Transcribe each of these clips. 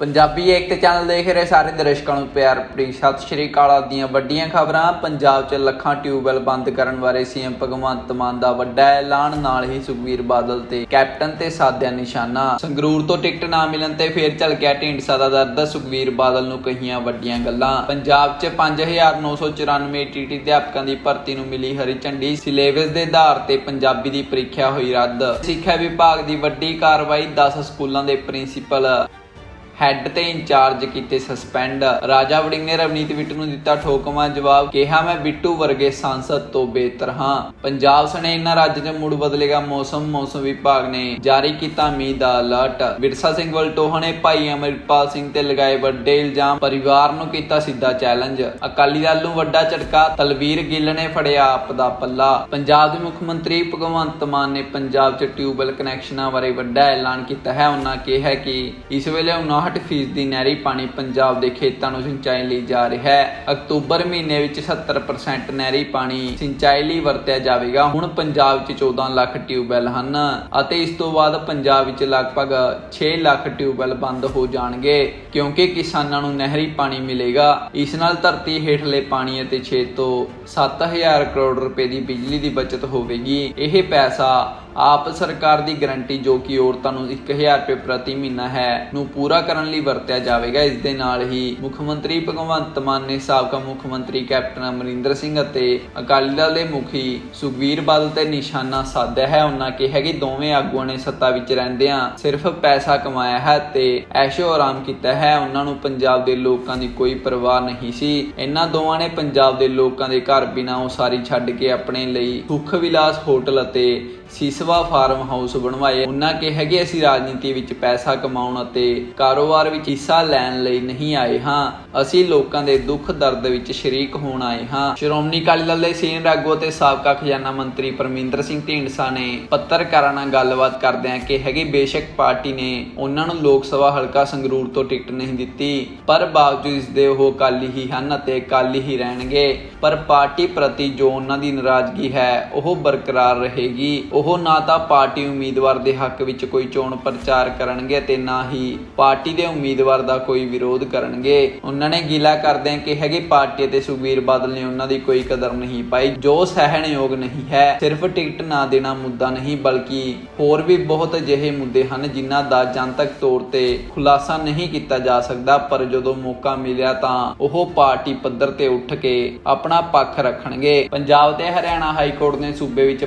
ਪੰਜਾਬੀ ਏਕਤਾ channel ਦੇਖ ਰਹੇ ਸਾਰੇ ਦਰਸ਼ਕਾਂ ਨੂੰ ਪਿਆਰ ਭਰੀ ਸਤਿ ਸ਼੍ਰੀ ਅਕਾਲ। ਦੀਆਂ ਵੱਡੀਆਂ ਖਬਰਾਂ, ਪੰਜਾਬ 'ਚ ਲੱਖਾਂ ਟਿਊਬਵੈੱਲ ਬੰਦ ਕਰਨ ਬਾਰੇ ਸੀਐਮ ਭਗਵੰਤ ਮਾਨ ਦਾ ਵੱਡਾ ਐਲਾਨ, ਨਾਲ ਹੀ ਸੁਖਵੀਰ ਬਾਦਲ ਤੇ ਕੈਪਟਨ ਤੇ ਸਾਧਿਆ ਨਿਸ਼ਾਨਾ। ਸੰਗਰੂਰ ਤੋਂ ਟਿਕਟ ਨਾ ਮਿਲਣ ਤੇ ਫੇਰ ਚੱਲ ਢੀਂਡਸਾ ਦਾ ਦਰਦ ਸੁਖਵੀਰ ਬਾਦਲ ਨੂੰ ਕਹੀਆਂ ਵੱਡੀਆਂ ਗੱਲਾਂ। ਪੰਜਾਬ 'ਚ 5994 ਟੀਟੀ ਅਧਿਆਪਕਾਂ ਦੀ ਭਰਤੀ ਨੂੰ ਮਿਲੀ ਹਰੀ ਝੰਡੀ, ਸਿਲੇਬਸ ਦੇ ਆਧਾਰ ਤੇ ਪੰਜਾਬੀ ਦੀ ਪ੍ਰੀਖਿਆ ਹੋਈ ਰੱਦ। ਸਿੱਖਿਆ ਵਿਭਾਗ ਦੀ ਵੱਡੀ ਕਾਰਵਾਈ 10 ਸਕੂਲਾਂ ਦੇ ਪ੍ਰਿੰਸੀਪਲ ਹੈੱਡ ਤੇ ਇੰਚਾਰਜ ਕੀਤੇ ਸਸਪੈਂਡ। ਰਾਜਾ ਵੜਿੰਗ ਨੇ ਰਵਨੀਤ ਬਿੱਟੂ ਨੂੰ ਦਿੱਤਾ ਠੋਕਮਾ ਜਵਾਬ, ਕਿਹਾ, ਮੈਂ ਬਿੱਟੂ ਵਰਗੇ ਸੰਸਦ ਤੋਂ ਬਿਹਤਰ ਹਾਂ। ਪੰਜਾਬ ਸਣੇ ਇਨ੍ਹਾਂ ਰਾਜ 'ਚ ਮੁੜ ਬਦਲੇਗਾ ਮੌਸਮ ਮੌਸਮ ਵਿਭਾਗ ਨੇ ਜਾਰੀ ਕੀਤਾ ਮੀਂਹ ਦਾ ਅਲਰਟ। ਵਿਰਸਾ ਸਿੰਘ ਵਲਟੋਹਾ ਨੇ ਭਾਈ ਅਮਰਿਤਪਾਲ ਸਿੰਘ ਤੇ ਲਗਾਏ ਵੱਡੇ ਇਲਜ਼ਾਮ, ਪਰਿਵਾਰ ਨੂੰ ਕੀਤਾ ਸਿੱਧਾ ਚੈਲੰਜ। ਅਕਾਲੀ ਦਲ ਨੂੰ ਵੱਡਾ ਝਟਕਾ, ਤਲਵੀਰ ਗਿੱਲ ਨੇ ਫੜਿਆ ਆਪ ਦਾ ਪੱਲਾ। ਪੰਜਾਬ ਦੇ ਮੁੱਖ ਮੰਤਰੀ ਭਗਵੰਤ ਮਾਨ ਨੇ ਪੰਜਾਬ 'ਚ ਟਿਊਬਵੈੱਲ ਕਨੈਕਸ਼ਨਾਂ ਬਾਰੇ ਵੱਡਾ ਐਲਾਨ ਕੀਤਾ ਹੈ। ਉਹਨਾਂ ਕਿਹਾ ਕਿ ਇਸ ਵੇਲੇ 59% ਫੀਸਦੀ ਨਹਿਰੀ ਪਾਣੀ ਪੰਜਾਬ ਦੇ ਖੇਤਾਂ ਨੂੰ ਸਿੰਚਾਈ ਲਈ ਜਾ ਰਿਹਾ ਹੈ। ਅਕਤੂਬਰ ਮਹੀਨੇ ਵਿੱਚ 70% ਨਹਿਰੀ ਪਾਣੀ ਸਿੰਚਾਈ ਲਈ ਵਰਤਿਆ ਜਾਵੇਗਾ। ਹੁਣ ਪੰਜਾਬ 'ਚ 14 ਲੱਖ ਟਿਊਬਵੈੱਲ ਹਨ ਅਤੇ ਇਸ ਤੋਂ ਬਾਅਦ ਪੰਜਾਬ ਵਿੱਚ ਲਗਭਗ 6 ਲੱਖ ਟਿਊਬਵੈਲ ਬੰਦ ਹੋ ਜਾਣਗੇ ਕਿਉਂਕਿ ਕਿਸਾਨਾਂ ਨੂੰ ਨਹਿਰੀ ਪਾਣੀ ਮਿਲੇਗਾ। ਇਸ ਨਾਲ ਧਰਤੀ ਹੇਠਲੇ ਪਾਣੀ ਅਤੇ 6 ਤੋਂ 7000 ਕਰੋੜ ਰੁਪਏ ਦੀ ਬਿਜਲੀ ਦੀ ਬਚਤ ਹੋਵੇਗੀ। ਇਹ ਪੈਸਾ ਆਪ ਸਰਕਾਰ ਦੀ ਗਾਰੰਟੀ ਜੋ ਕਿ ਔਰਤਾਂ ਨੂੰ 1000 ਰੁਪਏ ਪ੍ਰਤੀ ਮਹੀਨਾ ਹੈ, ਨੂੰ ਪੂਰਾ ਕਰਨ ਲਈ ਵਰਤਿਆ ਜਾਵੇਗਾ। ਇਸ ਦੇ ਨਾਲ ਹੀ ਮੁੱਖ ਮੰਤਰੀ ਭਗਵੰਤ ਮਾਨ ਨੇ ਸਾਬਕਾ ਮੁੱਖ ਮੰਤਰੀ ਕੈਪਟਨ ਅਮਰਿੰਦਰ ਸਿੰਘ ਅਤੇ ਅਕਾਲੀ ਦਲ ਦੇ ਮੁਖੀ ਸੁਖਬੀਰ ਬਾਦਲ ਤੇ ਨਿਸ਼ਾਨਾ ਸਾਧਿਆ ਹੈ। ਉਹਨਾਂ ਕਿਹਾ ਕਿ ਦੋਵੇਂ ਆਗੂਆਂ ਨੇ ਸੱਤਾ ਵਿੱਚ ਰਹਿੰਦਿਆਂ ਸਿਰਫ ਪੈਸਾ ਕਮਾਇਆ ਹੈ ਤੇ ਐਸ਼ੋ ਆਰਾਮ ਕੀਤਾ ਹੈ। ਉਹਨਾਂ ਨੂੰ ਪੰਜਾਬ ਦੇ ਲੋਕਾਂ ਦੀ ਕੋਈ ਪਰਵਾਹ ਨਹੀਂ ਸੀ। ਇਹਨਾਂ ਦੋਵਾਂ ਨੇ ਪੰਜਾਬ ਦੇ ਲੋਕਾਂ ਦੇ ਘਰ ਬਿਨਾਂ ਉਸਾਰੀ ਛੱਡ ਕੇ ਆਪਣੇ ਲਈ ਸੁੱਖ ਵਿਲਾਸ ਹੋਟਲ ਅਤੇ ਸੀਸਵਾ ਫਾਰਮ ਹਾਊਸ ਬਣਵਾਏ। ਉਹਨਾਂ ਕਿਹਾ ਕਿ ਅਸੀਂ ਰਾਜਨੀਤੀ ਵਿੱਚ ਪੈਸਾ ਕਮਾਉਣ ਅਤੇ ਕਾਰੋਬਾਰ ਵਿੱਚ ਹਿੱਸਾ ਲੈਣ ਲਈ ਨਹੀਂ ਆਏ ਹਾਂ। ਅਸੀਂ ਲੋਕਾਂ ਦੇ ਦੁੱਖ ਦਰਦ ਵਿੱਚ ਸ਼ਰੀਕ ਹੋਣ ਆਏ ਹਾਂ। ਸ਼੍ਰੋਮਣੀ ਅਕਾਲੀ ਦਲ ਦੇ ਸੀਨੀਅਰ ਆਗੂ ਅਤੇ ਸਾਬਕਾ ਖਜ਼ਾਨਾ ਮੰਤਰੀ ਪਰਮਿੰਦਰ ਸਿੰਘ ਢੀਂਡਸਾ ਨੇ ਪੱਤਰਕਾਰਾਂ ਨਾਲ ਗੱਲਬਾਤ ਕਰਦਿਆਂ ਕਿਹਾ ਕਿ ਬੇਸ਼ੱਕ ਪਾਰਟੀ ਨੇ ਉਹਨਾਂ ਨੂੰ ਲੋਕ ਸਭਾ ਹਲਕਾ ਸੰਗਰੂਰ ਤੋਂ ਟਿਕਟ ਨਹੀਂ ਦਿੱਤੀ, ਪਰ ਬਾਵਜੂਦ ਇਸ ਦੇ ਉਹ ਅਕਾਲੀ ਹੀ ਹਨ ਅਤੇ ਅਕਾਲੀ ਹੀ ਰਹਿਣਗੇ। ਪਰ ਪਾਰਟੀ ਪ੍ਰਤੀ ਜੋ ਉਹਨਾਂ ਦੀ ਨਾਰਾਜ਼ਗੀ ਹੈ, ਉਹ ਬਰਕਰਾਰ ਰਹੇਗੀ। ਉਹ ਨਾ ਤਾਂ ਪਾਰਟੀ ਉਮੀਦਵਾਰ ਦੇ ਹੱਕ ਵਿੱਚ ਕੋਈ ਚੋਣ ਪ੍ਰਚਾਰ ਕਰਨਗੇ ਤੇ ਨਾ ਹੀ ਪਾਰਟੀ ਦੇ ਉਮੀਦਵਾਰ ਦਾ ਕੋਈ ਵਿਰੋਧ ਕਰਨਗੇ। ਉਹਨਾਂ ਨੇ ਗਿਲਾ ਕਰਦਿਆਂ ਕਿਹਾ ਕਿ ਪਾਰਟੀ ਅਤੇ ਸੁਖਬੀਰ ਬਾਦਲ ਨੇ ਉਹਨਾਂ ਦੀ ਕੋਈ ਕਦਰ ਨਹੀਂ ਪਾਈ। ਜੋ ਸਹਿਣਯੋਗ ਨਹੀਂ ਹੈ, ਸਿਰਫ ਟਿਕਟ ਨਾ ਦੇਣਾ ਮੁੱਦਾ ਨਹੀਂ, ਬਲਕਿ ਹੋਰ ਵੀ ਬਹੁਤ ਅਜਿਹੇ ਮੁੱਦੇ ਹਨ ਜਿਨ੍ਹਾਂ ਦਾ ਜਨਤਕ ਤੌਰ ਤੇ ਖੁਲਾਸਾ ਨਹੀਂ ਕੀਤਾ ਜਾ ਸਕਦਾ। ਪਰ ਜਦੋਂ ਮੌਕਾ ਮਿਲਿਆ ਤਾਂ ਉਹ ਪਾਰਟੀ ਪੱਧਰ ਤੇ ਉੱਠ ਕੇ ਆਪਣਾ ਪੱਖ ਰੱਖਣਗੇ। ਪੰਜਾਬ ਤੇ ਹਰਿਆਣਾ ਹਾਈ ਕੋਰਟ ਨੇ ਸੂਬੇ ਵਿੱਚ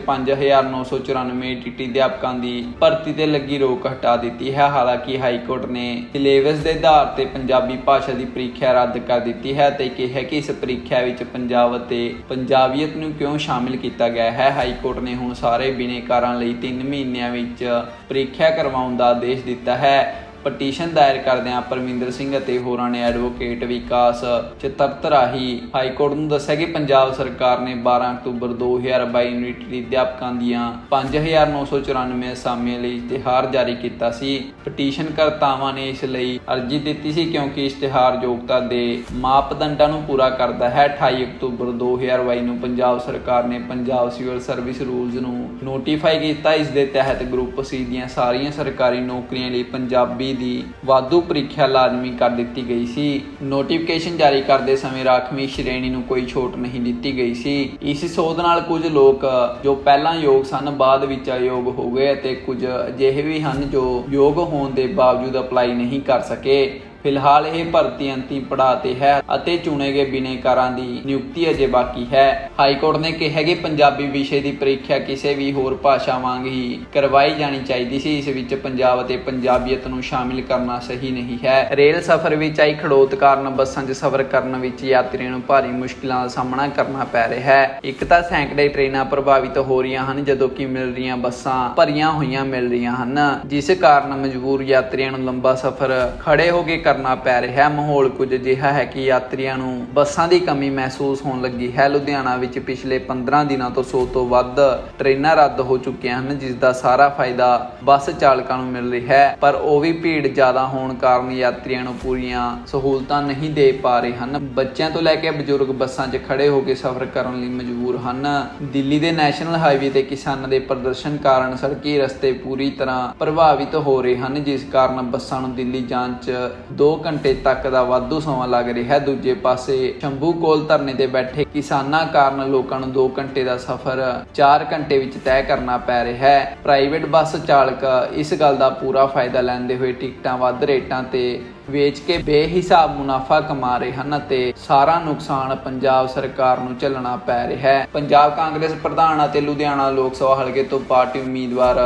5994 ਟੀਟੀ ਅਧਿਆਪਕਾਂ ਦੀ ਭਰਤੀ ਤੇ ਲੱਗੀ ਰੋਕ ਹਟਾ ਦਿੱਤੀ ਹੈ। ਹਾਲਾਂਕਿ ਹਾਈ ਕੋਰਟ ਨੇ ਸਿਲੇਬਸ ਦੇ ਆਧਾਰ ਤੇ ਪੰਜਾਬੀ ਭਾਸ਼ਾ ਦੀ ਪ੍ਰੀਖਿਆ ਰੱਦ ਕਰ ਦਿੱਤੀ ਹੈ ਤੇ ਕਿਹਾ ਕਿ ਇਸ ਪ੍ਰੀਖਿਆ ਵਿੱਚ ਪੰਜਾਬ ਅਤੇ ਪੰਜਾਬੀਅਤ ਨੂੰ ਕਿਉਂ ਸ਼ਾਮਿਲ ਕੀਤਾ ਗਿਆ ਹੈ? ਹਾਈ ਕੋਰਟ ਨੇ ਹੁਣ ਸਾਰੇ ਬਿਨੇਕਾਰਾਂ ਲਈ 3 ਮਹੀਨਿਆਂ ਵਿੱਚ ਪ੍ਰੀਖਿਆ ਕਰਵਾਉਣ ਦਾ ਆਦੇਸ਼ ਦਿੱਤਾ ਹੈ। ਪਟੀਸ਼ਨ ਦਾਇਰ ਕਰਦਿਆਂ ਪਰਮਿੰਦਰ ਸਿੰਘ ਅਤੇ ਹੋਰਾਂ ਨੇ ਐਡਵੋਕੇਟ ਵਿਕਾਸ ਚਤਰਤ ਰਾਹੀਂ ਹਾਈ ਕੋਰਟ ਨੂੰ ਦੱਸਿਆ ਕਿ ਪੰਜਾਬ ਸਰਕਾਰ ਨੇ 12 ਅਕਤੂਬਰ 2022 ਯੂਨਿਟੀ ਅਧਿਆਪਕਾਂ ਦੀਆਂ 5994 ਅਸਾਮੀਆਂ ਲਈ ਇਸ਼ਤਿਹਾਰ ਜਾਰੀ ਕੀਤਾ ਸੀ। ਪਟੀਸ਼ਨ ਕਰਤਾਵਾਂ ਨੇ ਇਸ ਲਈ ਅਰਜ਼ੀ ਦਿੱਤੀ ਸੀ ਕਿਉਂਕਿ ਇਸ਼ਤਿਹਾਰ ਯੋਗਤਾ ਦੇ ਮਾਪਦੰਡਾਂ ਨੂੰ ਪੂਰਾ ਕਰਦਾ ਹੈ। 28 ਅਕਤੂਬਰ 2022 ਨੂੰ ਪੰਜਾਬ ਸਰਕਾਰ ਨੇ ਪੰਜਾਬ ਸਿਵਲ ਸਰਵਿਸ ਰੂਲਸ ਨੂੰ ਨੋਟੀਫਾਈ ਕੀਤਾ। ਇਸ ਦੇ ਤਹਿਤ ਗਰੁੱਪ ਸੀ ਦੀਆਂ ਸਾਰੀਆਂ ਸਰਕਾਰੀ ਨੌਕਰੀਆਂ ਲਈ ਪੰਜਾਬੀ ਦੀ ਵਾਧੂ ਪ੍ਰੀਖਿਆ ਲਾਜ਼ਮੀ ਕਰ ਦਿੱਤੀ ਗਈ ਸੀ। ਨੋਟੀਫਿਕੇਸ਼ਨ ਜਾਰੀ ਕਰਦੇ ਸਮੇਂ ਰਾਖਵੀਂ ਸ਼੍ਰੇਣੀ ਨੂੰ ਕੋਈ ਛੋਟ ਨਹੀਂ ਦਿੱਤੀ ਗਈ ਸੀ। ਇਸ ਸੋਧ ਨਾਲ ਕੁਝ ਲੋਕ ਜੋ ਪਹਿਲਾਂ ਯੋਗ ਸਨ, ਬਾਅਦ ਵਿੱਚ ਅਯੋਗ ਹੋ ਗਏ ਅਤੇ ਕੁਝ ਅਜਿਹੇ ਵੀ ਹਨ ਜੋ ਯੋਗ ਹੋਣ ਦੇ ਬਾਵਜੂਦ ਅਪਲਾਈ ਨਹੀਂ ਕਰ ਸਕੇ। ਫਿਲਹਾਲ ਇਹ ਭਰਤੀ ਅੰਤਿਮ ਪੜਾਅ ਤੇ ਹੈ ਅਤੇ ਚੁਣੇ ਗਏ ਬਿਨੇਕਾਰਾਂ ਦੀ ਨਿਯੁਕਤੀ ਅਜੇ ਬਾਕੀ ਹੈ। ਹਾਈ ਕੋਰਟ ਨੇ ਕਿਹਾ ਕਿ ਪੰਜਾਬੀ ਵਿਸ਼ੇ ਦੀ ਪ੍ਰੀਖਿਆ ਕਿਸੇ ਵੀ ਹੋਰ ਭਾਸ਼ਾ ਵਾਂਗ ਹੀ ਕਰਵਾਈ ਜਾਣੀ ਚਾਹੀਦੀ ਸੀ। ਇਸ ਵਿੱਚ ਪੰਜਾਬ ਅਤੇ ਪੰਜਾਬੀਅਤ ਨੂੰ ਸ਼ਾਮਿਲ ਕਰਨਾ ਸਹੀ ਨਹੀਂ ਹੈ। ਰੇਲ ਸਫ਼ਰ ਵਿੱਚ ਆਈ ਖੜੋਤ ਕਾਰਨ ਬੱਸਾਂ 'ਚ ਸਫ਼ਰ ਕਰਨ ਵਿੱਚ ਯਾਤਰੀਆਂ ਨੂੰ ਭਾਰੀ ਮੁਸ਼ਕਲਾਂ ਦਾ ਸਾਹਮਣਾ ਕਰਨਾ ਪੈ ਰਿਹਾ ਹੈ। ਇੱਕ ਤਾਂ ਸੈਂਕੜੇ ਟ੍ਰੇਨਾਂ ਪ੍ਰਭਾਵਿਤ ਹੋ ਰਹੀਆਂ ਹਨ, ਜਦੋਂ ਕਿ ਮਿਲ ਰਹੀਆਂ ਬੱਸਾਂ ਭਰੀਆਂ ਹੋਈਆਂ ਮਿਲ ਰਹੀਆਂ ਹਨ, ਜਿਸ ਕਾਰਨ ਮਜਬੂਰ ਯਾਤਰੀਆਂ ਨੂੰ ਲੰਬਾ ਸਫ਼ਰ ਖੜੇ ਹੋ ਕੇ ਕਰਨਾ ਪੈ ਰਿਹਾ। ਹੈ ਮਾਹੌਲ ਕੁਝ ਅਜਿਹਾ ਹੈ ਕਿ ਯਾਤਰੀਆਂ ਨੂੰ ਬੱਸਾਂ ਦੀ ਕਮੀ ਮਹਿਸੂਸ ਹੋਣ ਲੱਗੀ ਹੈ। ਲੁਧਿਆਣਾ ਵਿੱਚ ਪਿਛਲੇ 15 ਦਿਨਾਂ ਤੋਂ 100 ਤੋਂ ਵੱਧ ਟ੍ਰੇਨਾਂ ਰੱਦ ਹੋ ਚੁੱਕੀਆਂ ਹਨ, ਜਿਸ ਦਾ ਸਾਰਾ ਫਾਇਦਾ ਬੱਸ ਚਾਲਕਾਂ ਨੂੰ ਮਿਲ ਰਿਹਾ ਹੈ। ਪਰ ਉਹ ਵੀ ਭੀੜ ਜ਼ਿਆਦਾ ਹੋਣ ਕਾਰਨ ਯਾਤਰੀਆਂ ਨੂੰ ਪੂਰੀਆਂ ਸਹੂਲਤਾਂ ਨਹੀਂ ਦੇ ਪਾ ਰਹੇ ਹਨ। ਬੱਚਿਆਂ ਤੋਂ ਲੈ ਕੇ ਬਜ਼ੁਰਗ ਬੱਸਾਂ 'ਚ ਖੜੇ ਹੋ ਕੇ ਸਫ਼ਰ ਕਰਨ ਲਈ ਮਜਬੂਰ ਹਨ। ਦਿੱਲੀ ਦੇ ਨੈਸ਼ਨਲ ਹਾਈਵੇ ਤੇ ਕਿਸਾਨਾਂ ਦੇ ਪ੍ਰਦਰਸ਼ਨ ਕਾਰਨ ਸੜਕੀ ਰਸਤੇ ਪੂਰੀ ਤਰ੍ਹਾਂ ਪ੍ਰਭਾਵਿਤ ਹੋ ਰਹੇ ਹਨ, ਜਿਸ ਕਾਰਨ ਬੱਸਾਂ ਨੂੰ ਦਿੱਲੀ ਜਾਣ 'ਚ 2 ਘੰਟੇ ਤੱਕ ਦਾ ਵਾਧੂ ਸਮਾਂ ਲੱਗ ਰਿਹਾ ਹੈ। ਦੂਜੇ ਪਾਸੇ ਸ਼ੰਭੂ ਕੋਲ ਧਰਨੇ ਤੇ ਬੈਠੇ ਕਿਸਾਨਾਂ ਕਾਰਨ ਲੋਕਾਂ ਨੂੰ 2 ਘੰਟੇ ਦਾ ਸਫ਼ਰ 4 ਘੰਟੇ ਵਿੱਚ ਤੈਅ ਕਰਨਾ ਪੈ ਰਿਹਾ ਹੈ। ਪ੍ਰਾਈਵੇਟ ਬੱਸ ਚਾਲਕ ਇਸ ਗੱਲ ਦਾ ਪੂਰਾ ਫਾਇਦਾ ਲੈਂਦੇ ਹੋਏ ਟਿਕਟਾਂ ਵੱਧ ਰੇਟਾਂ ਤੇ ਵੇਚ ਕੇ ਬੇਹਿਸਾਬ ਮੁਨਾਫਾ ਕਮਾ ਰਹੇ ਹਨ ਅਤੇ ਸਾਰਾ ਨੁਕਸਾਨ ਪੰਜਾਬ ਸਰਕਾਰ ਨੂੰ ਝੱਲਣਾ ਪੈ ਰਿਹਾ ਹੈ। ਪੰਜਾਬ ਕਾਂਗਰਸ, ਪ੍ਰਧਾਨ ਅਤੇ ਲੁਧਿਆਣਾ ਲੋਕ ਸਭਾ ਹਲਕੇ ਤੋਂ ਪਾਰਟੀ ਉਮੀਦਵਾਰ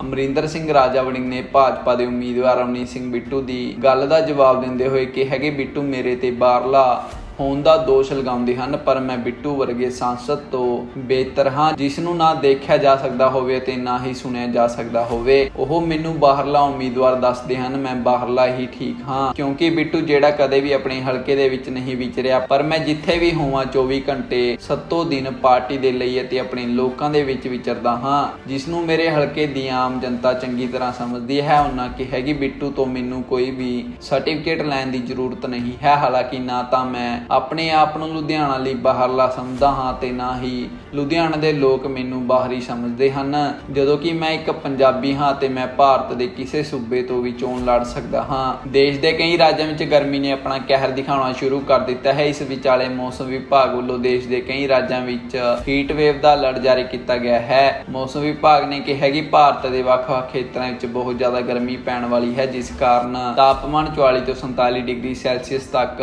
ਅਮਰਿੰਦਰ ਸਿੰਘ ਰਾਜਾ ਵੜਿੰਗ ਨੇ ਭਾਜਪਾ ਦੇ ਉਮੀਦਵਾਰ ਅਮਨੀਤ ਸਿੰਘ ਬਿੱਟੂ ਦੀ ਗੱਲ ਦਾ ਜਵਾਬ ਦਿੰਦੇ ਹੋਏ ਕਿਹਾ ਕਿ ਬਿੱਟੂ ਮੇਰੇ ਤੇ ਬਾਹਰਲਾ ਹੋਣ ਦਾ ਦੋਸ਼ ਲਗਾਉਂਦੇ ਹਨ, ਪਰ ਮੈਂ ਬਿੱਟੂ ਵਰਗੇ ਸੰਸਦ ਤੋਂ ਬਿਹਤਰ ਹਾਂ ਜਿਸ ਨੂੰ ਨਾ ਦੇਖਿਆ ਜਾ ਸਕਦਾ ਹੋਵੇ ਅਤੇ ਨਾ ਹੀ ਸੁਣਿਆ ਜਾ ਸਕਦਾ ਹੋਵੇ। ਉਹ ਮੈਨੂੰ ਬਾਹਰਲਾ ਉਮੀਦਵਾਰ ਦੱਸਦੇ ਹਨ, ਮੈਂ ਬਾਹਰਲਾ ਹੀ ਠੀਕ ਹਾਂ, ਕਿਉਂਕਿ ਬਿੱਟੂ ਜਿਹੜਾ ਕਦੇ ਵੀ ਆਪਣੇ ਹਲਕੇ ਦੇ ਵਿੱਚ ਨਹੀਂ ਵਿਚਰਿਆ, ਪਰ ਮੈਂ ਜਿੱਥੇ ਵੀ ਹੋਵਾਂ 24 ਘੰਟੇ ਸੱਤੋ ਦਿਨ ਪਾਰਟੀ ਦੇ ਲਈ ਅਤੇ ਆਪਣੇ ਲੋਕਾਂ ਦੇ ਵਿੱਚ ਵਿਚਰਦਾ ਹਾਂ ਜਿਸ ਨੂੰ ਮੇਰੇ ਹਲਕੇ ਦੀ ਆਮ ਜਨਤਾ ਚੰਗੀ ਤਰ੍ਹਾਂ ਸਮਝਦੀ ਹੈ। ਉਹਨਾਂ ਕਿਹਾ ਕਿ ਬਿੱਟੂ ਤੋਂ ਮੈਨੂੰ ਕੋਈ ਵੀ ਸਰਟੀਫਿਕੇਟ ਲੈਣ ਦੀ ਜ਼ਰੂਰਤ ਨਹੀਂ ਹੈ, ਹਾਲਾਂਕਿ ਨਾ ਤਾਂ ਮੈਂ ਆਪਣੇ ਆਪ ਨੂੰ ਲੁਧਿਆਣਾ ਲਈ ਬਾਹਰਲਾ ਸਮਝਦਾ ਹਾਂ ਤੇ ਨਾ ਹੀ ਲੁਧਿਆਣਾ ਦੇ ਲੋਕ ਮੈਨੂੰ ਬਾਹਰੀ ਸਮਝਦੇ ਹਨ। ਜਦੋਂ ਕਿ ਮੈਂ ਇੱਕ ਪੰਜਾਬੀ ਹਾਂ ਤੇ ਮੈਂ ਭਾਰਤ ਦੇ ਕਿਸੇ ਸੂਬੇ ਤੋਂ ਵੀ ਚੋਣ ਲੜ ਸਕਦਾ ਹਾਂ। ਦੇਸ਼ ਦੇ ਕਈ ਰਾਜਾਂ ਵਿੱਚ ਗਰਮੀ ਨੇ ਆਪਣਾ ਕਹਿਰ ਦਿਖਾਉਣਾ ਸ਼ੁਰੂ ਕਰ ਦਿੱਤਾ ਹੈ। ਇਸ ਵਿਚਾਲੇ ਮੌਸਮ ਵਿਭਾਗ ਵੱਲੋਂ ਦੇਸ਼ ਦੇ ਕਈ ਰਾਜਾਂ ਵਿੱਚ ਹੀਟ ਵੇਵ ਦਾ ਅਲਰਟ ਜਾਰੀ ਕੀਤਾ ਗਿਆ ਹੈ। ਮੌਸਮ ਵਿਭਾਗ ਨੇ ਕਿਹਾ ਕਿ ਭਾਰਤ ਦੇ ਵੱਖ-ਵੱਖ ਖੇਤਰਾਂ ਵਿੱਚ ਬਹੁਤ ਜ਼ਿਆਦਾ ਗਰਮੀ ਪੈਣ ਵਾਲੀ ਹੈ, ਜਿਸ ਕਾਰਨ ਤਾਪਮਾਨ 44 ਤੋਂ 47 ਡਿਗਰੀ ਸੈਲਸੀਅਸ ਤੱਕ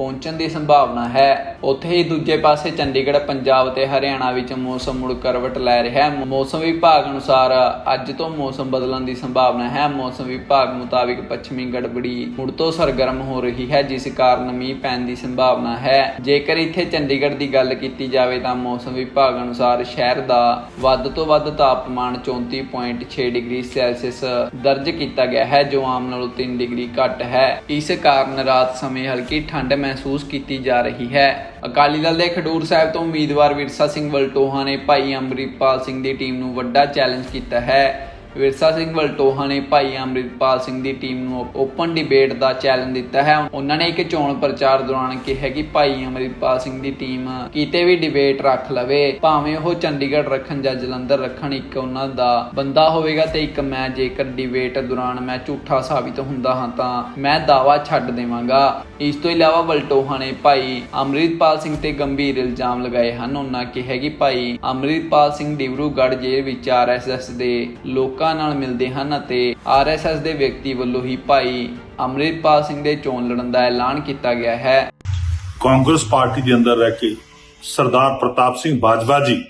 ਪਹੁੰਚਣ ਦੀ ਸੰਭਾਵਨਾ ਹੈ। ਉੱਥੇ ਹੀ ਦੂਜੇ ਪਾਸੇ ਚੰਡੀਗੜ੍ਹ, ਪੰਜਾਬ ਤੇ ਹਰਿਆਣਾ ਵਿੱਚ ਮੌਸਮ ਮੁੜ ਕਰਵਟ ਲੈ ਰਿਹਾ ਹੈ। ਮੌਸਮ ਵਿਭਾਗ ਅਨੁਸਾਰ ਅੱਜ ਤੋਂ ਮੌਸਮ ਬਦਲਣ ਦੀ ਸੰਭਾਵਨਾ ਹੈ। ਮੌਸਮ ਵਿਭਾਗ ਮੁਤਾਬਿਕ ਪੱਛਮੀ ਗੜਬੜੀ ਮੁੜ ਤੋਂ ਸਰਗਰਮ ਹੋ ਰਹੀ ਹੈ, ਜਿਸ ਕਾਰਨ ਮੀਂਹ ਪੈਣ ਦੀ ਸੰਭਾਵਨਾ ਹੈ। ਜੇਕਰ ਇੱਥੇ ਚੰਡੀਗੜ੍ਹ ਦੀ ਗੱਲ ਕੀਤੀ ਜਾਵੇ ਤਾਂ ਮੌਸਮ ਵਿਭਾਗ ਅਨੁਸਾਰ ਸ਼ਹਿਰ ਦਾ ਵੱਧ ਤੋਂ ਵੱਧ ਤਾਪਮਾਨ 34.6 ਡਿਗਰੀ ਸੈਲਸੀਅਸ ਦਰਜ ਕੀਤਾ ਗਿਆ ਹੈ, ਜੋ ਆਮ ਨਾਲੋਂ 3 ਡਿਗਰੀ ਘੱਟ ਹੈ। ਇਸ ਕਾਰਨ ਰਾਤ ਸਮੇਂ ਹਲਕੀ ਠੰਡ ਮਹਿਸੂਸ ਕੀਤੀ ਜਾ ਰਹੀ ਹੈ। ਅਕਾਲੀ ਦਲ ਦੇ ਖਡੂਰ ਸਾਹਿਬ ਤੋਂ ਉਮੀਦਵਾਰ ਵਿਰਸਾ ਸਿੰਘ ਵਲਟੋਹਾ ਨੇ ਭਾਈ ਅੰਮ੍ਰਿਤਪਾਲ ਸਿੰਘ ਦੀ ਟੀਮ ਨੂੰ ਵੱਡਾ ਚੈਲੰਜ ਕੀਤਾ ਹੈ। ਵਿਰਸਾ ਸਿੰਘ ਵਲਟੋਹਾ ਨੇ ਭਾਈ ਅੰਮ੍ਰਿਤਪਾਲ ਸਿੰਘ ਦੀ ਟੀਮ ਨੂੰ ਓਪਨ ਡਿਬੇਟ ਦਾ ਚੈਲੰਜ ਦਿੱਤਾ ਹੈ। ਉਹਨਾਂ ਨੇ ਇੱਕ ਚੋਣ ਪ੍ਰਚਾਰ ਦੌਰਾਨ ਕਿਹਾ ਕਿ ਭਾਈ ਅੰਮ੍ਰਿਤਪਾਲ ਸਿੰਘ ਦੀ ਟੀਮ ਕਿਤੇ ਵੀ ਡਿਬੇਟ ਰੱਖ ਲਵੇ, ਭਾਵੇਂ ਉਹ ਚੰਡੀਗੜ੍ਹ ਰੱਖਣ ਜਾਂ ਜਲੰਧਰ ਰੱਖਣ, ਇੱਕ ਉਹਨਾਂ ਦਾ ਬੰਦਾ ਹੋਵੇਗਾ ਤੇ ਇੱਕ ਮੈਂ ਜੇਕਰ ਡਿਬੇਟ ਦੌਰਾਨ ਮੈਂ ਝੂਠਾ ਸਾਬਿਤ ਹੁੰਦਾ ਹਾਂ ਤਾਂ ਮੈਂ ਦਾਵਾ ਛੱਡ ਦੇਵਾਂਗਾ। ਇਸ ਤੋਂ ਇਲਾਵਾ ਵਲਟੋਹਾ ਨੇ ਭਾਈ ਅੰਮ੍ਰਿਤਪਾਲ ਸਿੰਘ ਤੇ ਗੰਭੀਰ ਇਲਜ਼ਾਮ ਲਗਾਏ ਹਨ। ਉਹਨਾਂ ਕਿਹਾ ਕਿ ਭਾਈ ਅੰਮ੍ਰਿਤਪਾਲ ਸਿੰਘ ਡਿਬਰੂਗੜ੍ਹ ਜੇਲ੍ਹ ਵਿੱਚ ਆਰਐਸਐਸ ਦੇ ਲੋਕ ਨਾਲ ਮਿਲਦੇ ਹਨ ਅਤੇ ਆਰਐਸਐਸ ਦੇ ਵਿਅਕਤੀ ਵੱਲੋਂ ਹੀ ਭਾਈ ਅੰਮ੍ਰਿਤਪਾਲ ਸਿੰਘ ਦੇ ਚੋਣ ਲੜਨ ਦਾ ਐਲਾਨ ਕੀਤਾ ਗਿਆ ਹੈ। ਕਾਂਗਰਸ ਪਾਰਟੀ ਦੇ ਅੰਦਰ ਰਹਿ ਕੇ ਸਰਦਾਰ ਪ੍ਰਤਾਪ ਸਿੰਘ ਬਾਜਵਾ ਜੀ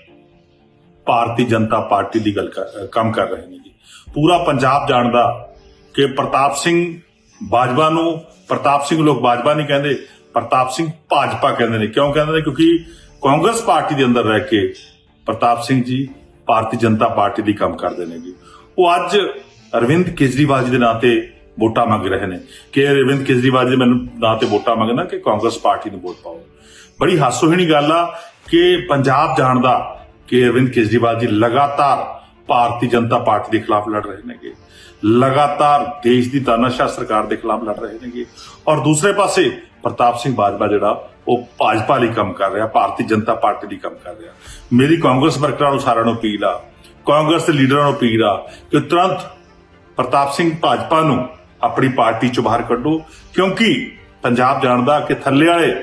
ਭਾਰਤੀ ਜਨਤਾ ਪਾਰਟੀ ਦੀ ਗੱਲ ਕਰ ਕੰਮ ਕਰ ਰਹੇ ਨੇ ਜੀ। ਪੂਰਾ ਪੰਜਾਬ ਜਾਣਦਾ ਕਿ ਪ੍ਰਤਾਪ ਸਿੰਘ ਬਾਜਵਾ ਨੂੰ, ਪ੍ਰਤਾਪ ਸਿੰਘ ਲੋਕ ਬਾਜਵਾ ਨਹੀਂ ਕਹਿੰਦੇ, ਪ੍ਰਤਾਪ ਸਿੰਘ ਭਾਜਪਾ ਕਹਿੰਦੇ ਨੇ। ਕਿਉਂ ਕਹਿੰਦੇ ਨੇ? ਕਿਉਂਕਿ ਕਾਂਗਰਸ ਪਾਰਟੀ ਦੇ ਅੰਦਰ ਰਹਿ ਕੇ ਪ੍ਰਤਾਪ ਸਿੰਘ ਜੀ ਭਾਰਤੀ ਜਨਤਾ ਪਾਰਟੀ ਦੀ ਕੰਮ ਕਰਦੇ ਨੇ ਜੀ। ਉਹ ਅੱਜ ਅਰਵਿੰਦ ਕੇਜਰੀਵਾਲ ਜੀ ਦੇ ਨਾਂ ਤੇ ਵੋਟਾਂ ਮੰਗ ਰਹੇ ਨੇ। ਕਿ ਅਰਵਿੰਦ ਕੇਜਰੀਵਾਲ ਜੀ ਮੈਨੂੰ ਨਾਂ ਤੇ ਵੋਟਾਂ ਮੰਗਣਾ ਕਿ ਕਾਂਗਰਸ ਪਾਰਟੀ ਨੂੰ ਵੋਟ ਪਾਓ। ਬੜੀ ਹਾਸੋਹੀਣੀ ਗੱਲ ਆ ਕਿ ਪੰਜਾਬ ਜਾਣਦਾ ਕਿ ਅਰਵਿੰਦ ਕੇਜਰੀਵਾਲ ਜੀ ਲਗਾਤਾਰ ਭਾਰਤੀ ਜਨਤਾ ਪਾਰਟੀ ਦੇ ਖਿਲਾਫ ਲੜ ਰਹੇ ਨੇਗੇ। ਲਗਾਤਾਰ ਦੇਸ਼ ਦੀ ਤਾਨਾਸ਼ਾਹ ਸਰਕਾਰ ਦੇ ਖਿਲਾਫ ਲੜ ਰਹੇ ਨੇਗੇ। ਔਰ ਦੂਸਰੇ ਪਾਸੇ ਪ੍ਰਤਾਪ ਸਿੰਘ ਬਾਜਵਾ ਜਿਹੜਾ, ਉਹ ਭਾਜਪਾ ਲਈ ਕੰਮ ਕਰ ਰਿਹਾ, ਭਾਰਤੀ ਜਨਤਾ ਪਾਰਟੀ ਲਈ ਕੰਮ ਕਰ ਰਿਹਾ। ਮੇਰੀ ਕਾਂਗਰਸ ਵਰਕਰਾਂ ਨੂੰ ਸਾਰਿਆਂ ਨੂੰ ਅਪੀਲ ਆ ਕਾਂਗਰਸ ਦੇ ਲੀਡਰਾਂ ਨੂੰ ਅਪੀਲ ਆ ਕਿ ਤੁਰੰਤ ਪ੍ਰਤਾਪ ਸਿੰਘ ਭਾਜਪਾ ਨੂੰ ਆਪਣੀ ਪਾਰਟੀ ਚੋਂ ਬਾਹਰ ਕੱਢੋ, ਕਿਉਂਕਿ ਪੰਜਾਬ ਜਾਣਦਾ ਕਿ ਥੱਲੇ ਵਾਲੇ